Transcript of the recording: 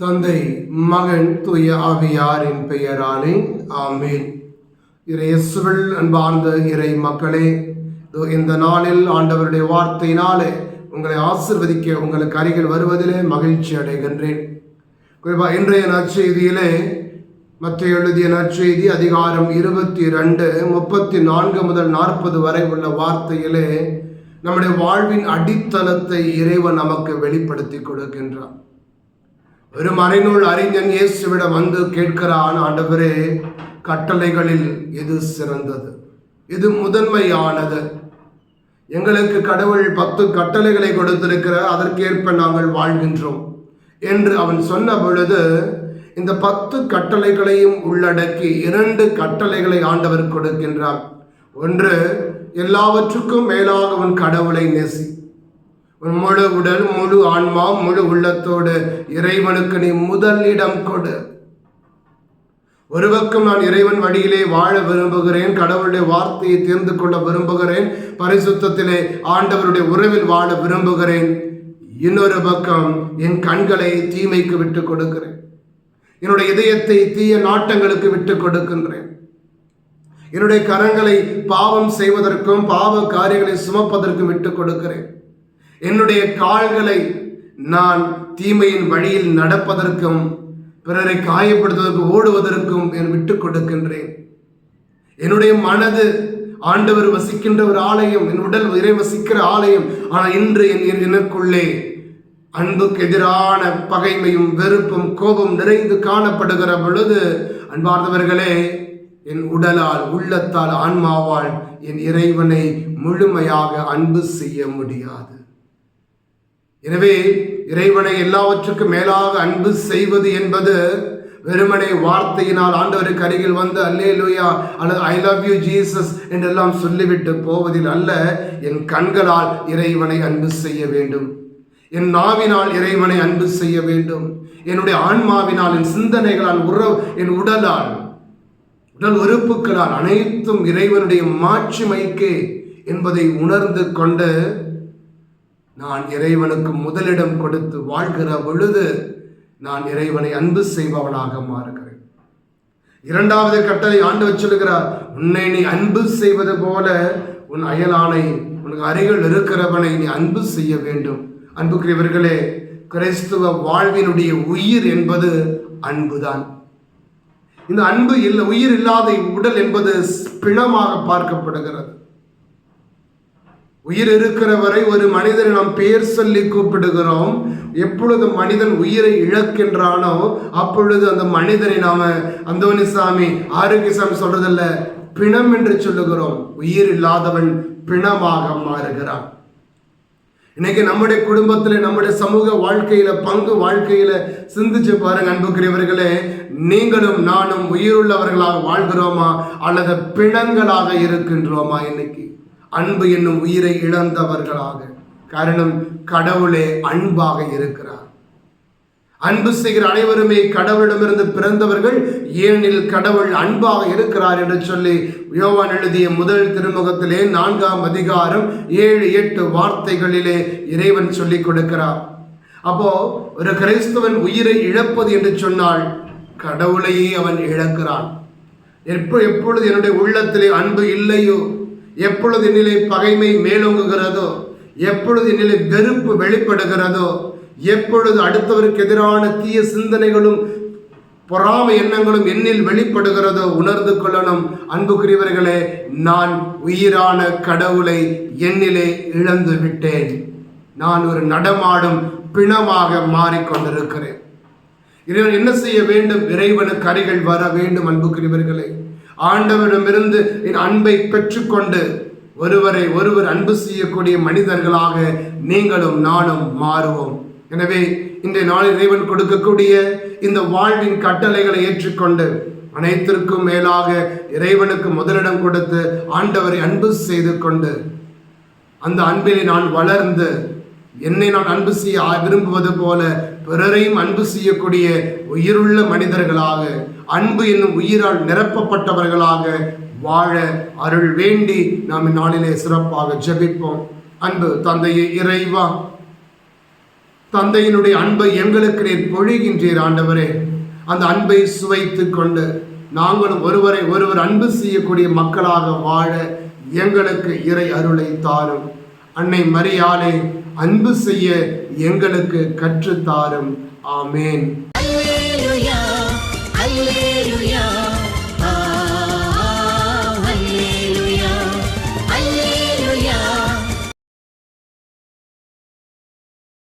தந்தை மகன் தூய ஆவியாரின் பெயராலே ஆமீன். இறையேசுவில் அன்பார்ந்த இறை மக்களே இந்த நாளில் ஆண்டவருடைய வார்த்தையினாலே உங்களை ஆசிர்வதிக்க உங்களுக்கு அருகில் வருவதிலே மகிழ்ச்சி அடைகின்றேன். இன்றைய நற்செய்தியிலே மற்ற எழுதிய நற்செய்தி அதிகாரம் இருபத்தி ரெண்டு முப்பத்தி நான்கு முதல் நாற்பது வரை உள்ள வார்த்தையிலே நம்முடைய வாழ்வின் அடித்தளத்தை இறைவன் நமக்கு வெளிப்படுத்தி கொடுக்கின்றான். ஒரு மறைநூல் அறிஞன் இயேசுவிடம் வந்து கேட்கிறான் ஆண்டவரே கட்டளைகளில் எது சிறந்தது இது முதன்மையானது. எங்களுக்கு கடவுள் பத்து கட்டளைகளை கொடுத்திருக்கிறார் அதற்கேற்ப நாங்கள் வாழ்கின்றோம். என்று அவன் சொன்ன பொழுது இந்த பத்து கட்டளைகளையும் உள்ளடக்கி இரண்டு கட்டளைகளை ஆண்டவர் கொடுக்கின்றார். ஒன்று எல்லாவற்றுக்கும் மேலாக உன் கடவுளை நேசி. உன் முழு உடல் முழு ஆன்மா முழு உள்ளத்தோடு இறைவனுக்கு நீ முதலிடம் கொடு. ஒரு பக்கம் நான் இறைவன் வழியிலே வாழ விரும்புகிறேன் கடவுளுடைய வார்த்தையை தேர்ந்து கொள்ள விரும்புகிறேன் பரிசுத்தத்திலே ஆண்டவருடைய உறவில் வாழ விரும்புகிறேன். இன்னொரு பக்கம் என் கண்களை தீமைக்கு விட்டு கொடுக்கிறேன். என்னுடைய இதயத்தை தீய நாட்டங்களுக்கு விட்டு கொடுக்கின்றேன். என்னுடைய கரங்களை பாவம் செய்வதற்கும் பாவ காரியங்களை சுமப்பதற்கும் விட்டு கொடுக்கிறேன். என்னுடைய கால்களை நான் தீமையின் வழியில் நடப்பதற்கும் பிறரை காயப்படுத்துவதற்கு ஓடுவதற்கும் என் விட்டுக் கொடுக்கின்றேன். என்னுடைய மனது ஆண்டவர் வசிக்கின்ற ஒரு ஆலயம் என் உடல் இறை வசிக்கிற ஆலயம். ஆனால் இன்று என் எனக்குள்ளே அன்புக்கு எதிரான பகைமையும் வெறுப்பும் கோபம் நிறைந்து காணப்படுகிற பொழுது அன்பார்ந்தவர்களே என் உடலால் உள்ளத்தால் ஆன்மாவால் என் இறைவனை முழுமையாக அன்பு செய்ய முடியாது. எனவே இறைவனை எல்லாவற்றுக்கும் மேலாக அன்பு செய்வது என்பது வெறுமனை வார்த்தையினால் ஆண்டவருக்கு அருகில் வந்து அல்லே லூயா அல்லது ஐ லவ் யூ ஜீசஸ் என்றெல்லாம் சொல்லிவிட்டு போவதில் அல்ல என் கண்களால் இறைவனை அன்பு செய்ய வேண்டும். என் நாவினால் இறைவனை அன்பு செய்ய வேண்டும். என்னுடைய ஆன்மாவினால் என் சிந்தனைகளால் உறவு என் உடலால் உடல் உறுப்புகளால் அனைத்தும் இறைவனுடைய மாட்சிமைக்கே என்பதை உணர்ந்து கொண்டு நான் இறைவனுக்கு முதலிடம் கொடுத்து வாழ்கிற பொழுது நான் இறைவனை அன்பு செய்பவனாக மாறுகிறேன். இரண்டாவது கட்டளை ஆண்டு வச்சிருக்கிறார் உன்னை நீ அன்பு செய்வது போல உன் அயலானை உனக்கு அருகில் இருக்கிறவனை நீ அன்பு செய்ய வேண்டும். அன்புக்குரியவர்களே கிறிஸ்துவ வாழ்வினுடைய உயிர் என்பது அன்புதான். இந்த அன்பு இல்லை உயிர் இல்லாத உடல் என்பது பிணமாக பார்க்கப்படுகிறது. உயிர் இருக்கிற வரை ஒரு மனிதனை நாம் பெயர் சொல்லி கூப்பிடுகிறோம். எப்பொழுது மனிதன் உயிரை இழக்கின்றானோ அப்பொழுது அந்த மனிதனை நாம அந்தோனிசாமி ஆரோக்கியசாமி சொல்றதில்ல பிணம் என்று சொல்லுகிறோம். உயிர் இல்லாதவன் பிணமாக மாறுகிறான். இன்னைக்கு நம்முடைய குடும்பத்தில் நம்முடைய சமூக வாழ்க்கையில பங்கு வாழ்க்கையில சிந்திச்சு பாருங்க அன்புக்குரியவர்களே. நீங்களும் நானும் உயிருள்ளவர்களாக வாழ்கிறோமா? அல்லது பிணங்களாக இருக்கின்றோமா இன்னைக்கு? அன்பு என்னும் உயிரை இழந்தவர்களாக. காரணம் கடவுளே அன்பாக இருக்கிறார். அன்பு செய்கிற அனைவருமே கடவுளிடமிருந்து பிறந்தவர்கள் ஏனெனில் கடவுள் அன்பாக இருக்கிறார் என்று சொல்லி யோவான் எழுதிய முதல் திருமுகத்திலே நான்காம் அதிகாரம் ஏழு எட்டு வார்த்தைகளிலே இறைவன் சொல்லிக் கொடுக்கிறார். அப்போ ஒரு கிறிஸ்தவன் உயிரை இழப்பது என்று சொன்னால் கடவுளையே அவன் இழக்கிறான். எப்போ எப்பொழுது என்னுடைய உள்ளத்திலே அன்பு இல்லையோ எப்பொழுது என்னிலே பகைமை மேலோங்குகிறதோ எப்பொழுது என்னிலே வெறுப்பு வெளிப்படுகிறதோ எப்பொழுது அடுத்தவருக்கு எதிரான தீய சிந்தனைகளும் பொறாமை எண்ணங்களும் என்னில் வெளிப்படுகிறதோ உணர்ந்து கொள்ளணும். அன்புக்குரியவர்களே நான் உயிரான கடவுளை என்னிலே இழந்து விட்டேன். நான் ஒரு நடமாடும் பிணமாக மாறிக்கொண்டிருக்கிறேன். இறைவன் என்ன செய்ய வேண்டும்? இறைவனுக்கு அருகில் வர வேண்டும் அன்புக்குரியவர்களே. ஆண்டவரிடமிருந்து என் அன்பை பெற்றுக்கொண்டு ஒருவரை ஒருவர் அன்பு செய்யக்கூடிய மனிதர்களாக நீங்களும் நானும் மாறுவோம். எனவே இன்றைய நாளில் இறைவன் கொடுக்கக்கூடிய இந்த வாழ்வின் கட்டளைகளை ஏற்றுக்கொண்டு அனைத்திற்கும் மேலாக இறைவனுக்கு முதலிடம் கொடுத்து ஆண்டவரை அன்பு செய்து கொண்டு அந்த அன்பினை நான் வளர்ந்து என்னை நான் அன்பு செய்ய விரும்புவது போல பிறரையும் அன்பு செய்யக்கூடிய உயிருள்ள மனிதர்களாக அன்பு என்னும் உயிரால் நிரப்பப்பட்டவர்களாக வாழ அருள் வேண்டி நாம் இந்நாளிலே சிறப்பாக ஜெபிப்போம். அன்பு தந்தையை இறைவா தந்தையினுடைய அன்பை எங்களுக்கு நீர் பொழிகின்றீர் ஆண்டவரே. அந்த அன்பை சுவைத்து கொண்டு நாங்களும் ஒருவரை ஒருவர் அன்பு செய்யக்கூடிய மக்களாக வாழ எங்களுக்கு இறை அருளை தாரும். அன்னை மரியாளை அன்பு செய்ய எங்களுக்கு கற்றுத்தாரும் ஆமேன்.